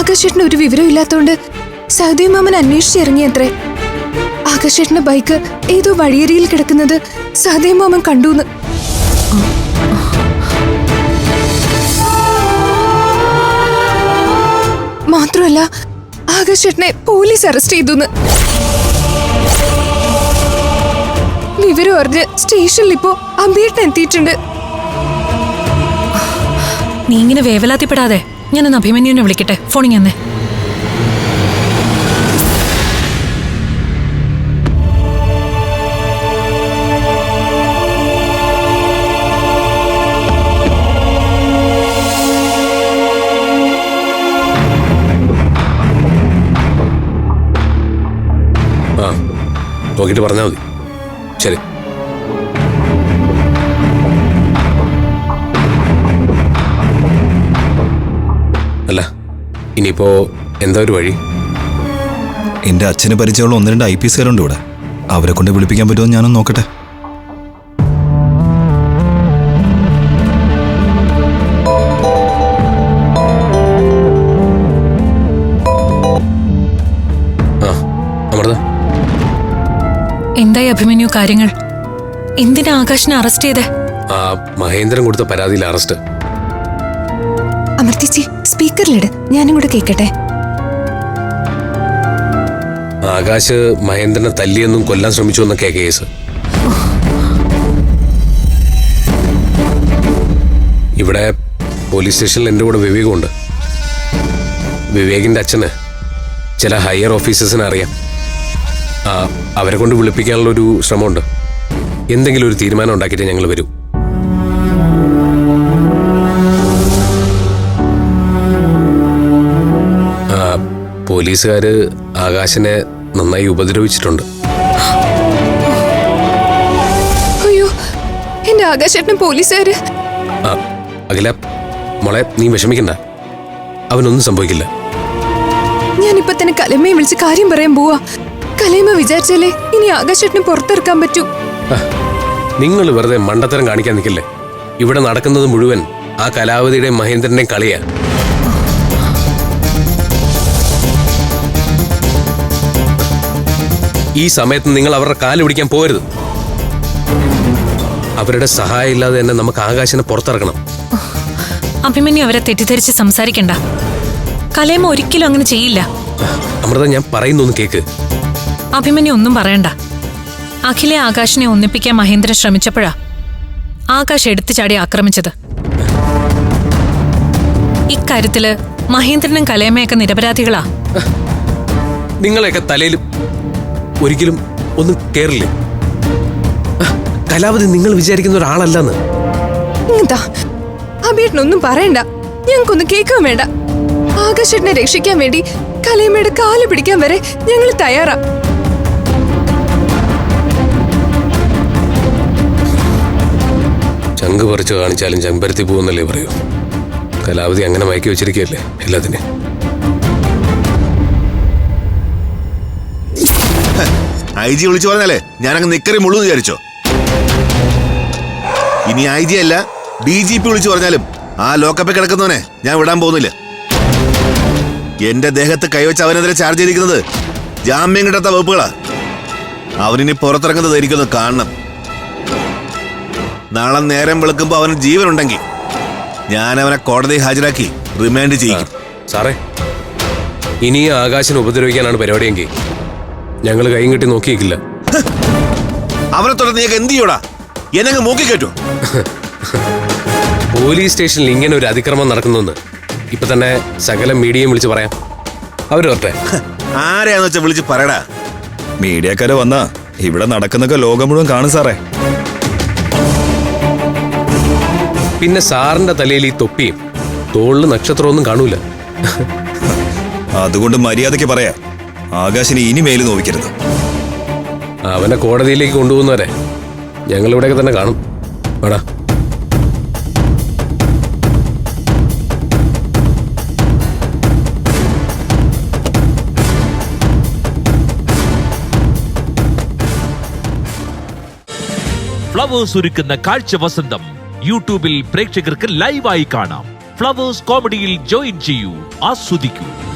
ആകാശേട്ടന് ഒരു വിവരം ഇല്ലാത്തോണ്ട് സഹദേവ് മാമൻ അന്വേഷിച്ചിറങ്ങിയത്രേ ആകാശേട്ടന്റെ ബൈക്ക് ഏതോ വഴിയരിയിൽ കിടക്കുന്നത് സഹദേവ് മാമൻ കണ്ടുന്ന്. മാത്രമല്ല ആകാശേട്ടനെ പോലീസ് അറസ്റ്റ് ചെയ്തു വിവരം അറിഞ്ഞ് സ്റ്റേഷനിൽ ഇപ്പോ അമ്പീട്ടൻ എത്തിയിട്ടുണ്ട്. നീ ഇങ്ങനെ വേവലാത്തിപ്പെടാതെ ഞാനൊന്ന് അഭിമന്യുവിനെ വിളിക്കട്ടെ. തന്നെ. ആ നോക്കിയിട്ട് പറഞ്ഞാൽ മതി. ശരി. അല്ല ഇനിയിപ്പോ എന്താ ഒരു വഴി? എന്റെ അച്ഛന് പരിചയമുള്ള ഒന്ന് രണ്ട് ഐ പി എസ്കാരുണ്ട് ഇവിടെ. അവരെ കൊണ്ട് വിളിപ്പിക്കാൻ പറ്റുമോ ഞാനൊന്ന് നോക്കട്ടെ. ആ അമൃത? എന്തായി അഭിമന്യു കാര്യങ്ങൾ? എന്തിനാ ആകാശിനെ അറസ്റ്റ് ചെയ്തേ? ആ മഹേന്ദ്രൻ കൊടുത്ത പരാതിയിൽ അറസ്റ്റ്. അമർത്തിച്ചി സ്പീക്കറിലിട്. ഞാനും കൂടെ കേക്കട്ടെ. ആകാശ് മഹേന്ദ്രനെ തല്ലിയെന്നും കൊല്ലാൻ ശ്രമിച്ചു എന്നൊക്കെ കേസ്. ഇവിടെ പോലീസ് സ്റ്റേഷനിൽ എന്റെ കൂടെ വിവേകമുണ്ട് വിവേകിന്റെ അച്ഛന് ചില ഹയർ ഓഫീസേഴ്സിനെ അറിയാം. അവരെ കൊണ്ട് വിളിപ്പിക്കാനുള്ള ഒരു ശ്രമമുണ്ട്. എന്തെങ്കിലും ഒരു തീരുമാനം ഉണ്ടാക്കിയിട്ട് ഞങ്ങൾ വരും. പോലീസുകാര് ആകാശിനെ നന്നായി ഉപദ്രവിച്ചിട്ടുണ്ട്. അയ്യോ എന്റെ ആകാശേട്ടനും പോലീസുകാര്. ആ, അഖില മോളെ നീ വിഷമിക്കണ്ട. അവനൊന്നും സംഭവിക്കില്ല. ഞാനിപ്പൊ തന്നെ കലമ്മയെ വിളിച്ച് കാര്യം പറയാൻ പോവാ. കലയമ്മ വിചാരിച്ചാലേ ഇനി ആകാശേട്ടനെ പുറത്തിറക്കാൻ പറ്റൂ. നിങ്ങൾ വെറുതെ മണ്ടത്തരം കാണിക്കാൻ നിൽക്കില്ലേ? ഇവിടെ നടക്കുന്നത് മുഴുവൻ ആ കലാവതിയുടെയും മഹേന്ദ്രന്റെ കളിയാ. ഈ സമയത്ത് നിങ്ങൾ അവരുടെ കാൽ പിടിക്കാൻ പോകരുത്. അവരുടെ സഹായം ഇല്ലാതെ തന്നെ നമുക്ക് ആകാശനെ പുറത്തിറക്കണം. അഭിമന്യു അവരെ തെറ്റിദ്ധരിച്ച് സംസാരിക്കണ്ട. കലേമ ഒരിക്കലും അങ്ങനെ ചെയ്യില്ല. അമൃത ഞാൻ പറയുന്നൊന്ന് കേക്ക്. അഭിമന്യു ഒന്നും പറയണ്ട. അഖിലെ ആകാശിനെ ഒന്നിപ്പിക്കാൻ മഹേന്ദ്രൻ ശ്രമിച്ചപ്പോഴാ ആകാശ് എടുത്തു ചാടി ആക്രമിച്ചത്. ഇക്കാര്യത്തിൽ മഹേന്ദ്രനും കലേമയൊക്കെ നിരപരാധികളാ. നിങ്ങളെയൊക്കെ തലയിൽ ഒരിക്കലും ഒന്നും കേറില്ലേ? കലാവതി നിങ്ങൾ വിചാരിക്കുന്ന ഒരാളല്ലെന്ന്. അബീട്ടിനൊന്നും പറയണ്ട. ഞങ്ങൾക്കൊന്നും കേൾക്കാൻ വേണ്ട. ആകാശേട്ടനെ രക്ഷിക്കാൻ വേണ്ടി കലയമ്മയുടെ കാൽ പിടിക്കാൻ വരെ ഞങ്ങൾ തയ്യാറാ. ചങ്ക് പറിച്ചു കാണിച്ചാലും ചെമ്പരത്തി പോകുന്നല്ലേ പറയൂ. കലാവതി അങ്ങനെ മയക്കി വെച്ചിരിക്കുകയല്ലേ എല്ലാത്തിനും ഐ ജി വിളിച്ചു പറഞ്ഞാലേ ഞാനങ്ങ് നിക്കറി മുള്ളു വിചാരിച്ചോ. ഇനി ഐ ജി അല്ല ഡി ജി പി വിളിച്ചു പറഞ്ഞാലും ആ ലോക്കപ്പിൽ കിടക്കുന്നവനെ ഞാൻ വിടാൻ പോകുന്നില്ല. എന്റെ ദേഹത്ത് കൈവച്ച് അവനെതിരെ ചാർജ് ചെയ്തിരിക്കുന്നത് ജാമ്യം കിട്ടാത്ത വകുപ്പുകളാ. അവനിനി പുറത്തിറങ്ങുന്നത് എനിക്കൊന്ന് കാണണം. നാളെ നേരം വെളുക്കുമ്പോൾ അവന് ജീവനുണ്ടെങ്കിൽ ഞാൻ അവനെ കോടതി ഹാജരാക്കി റിമാൻഡ് ചെയ്യും സാറേ ഇനി ആകാശിനെ ഉപദ്രവിക്കാനാണ് പരിപാടിയെങ്കിൽ ഞങ്ങൾ കൈയും കെട്ടി നോക്കിയേക്കില്ല. അവനെ തുടർന്ന് നീക്ക് എന്ത് ചെയ്യൂടാ? എന്നെ മൂക്കി കയറ്റോ? പോലീസ് സ്റ്റേഷനിൽ ഇങ്ങനെ ഒരു അതിക്രമം നടക്കുന്നെന്ന് ഇപ്പൊ തന്നെ സകല മീഡിയയും വിളിച്ച് പറയാം. അവർ വരട്ടെ ആരെയാന്ന് വെച്ചാ വിളിച്ച് പറയടാ. മീഡിയക്കാരെ വന്നാ ഇവിടെ നടക്കുന്നൊക്കെ ലോകം മുഴുവൻ കാണും സാറേ. പിന്നെ സാറിന്റെ തലയിൽ ഈ തൊപ്പിയും തോളിൽ നക്ഷത്രമൊന്നും കാണൂല. അതുകൊണ്ട് മര്യാദയ്ക്ക് പറയാ. ആകാശിനെ ഇനി മേൽ നോവിക്കരുത്. അവനെ കോടതിയിലേക്ക് കൊണ്ടുപോകുന്നവരെ ഞങ്ങൾ ഇവിടെയൊക്കെ തന്നെ കാണും. വേടാ. ഫ്ലവേഴ്സ് ഒരുക്കുന്ന കാഴ്ച വസന്തം. യൂട്യൂബിൽ പ്രേക്ഷകർക്ക് ലൈവായി കാണാം. ഫ്ലവേഴ്സ് കോമഡിയിൽ ജോയിൻ ചെയ്യൂ. ആസ്വദിക്കൂ.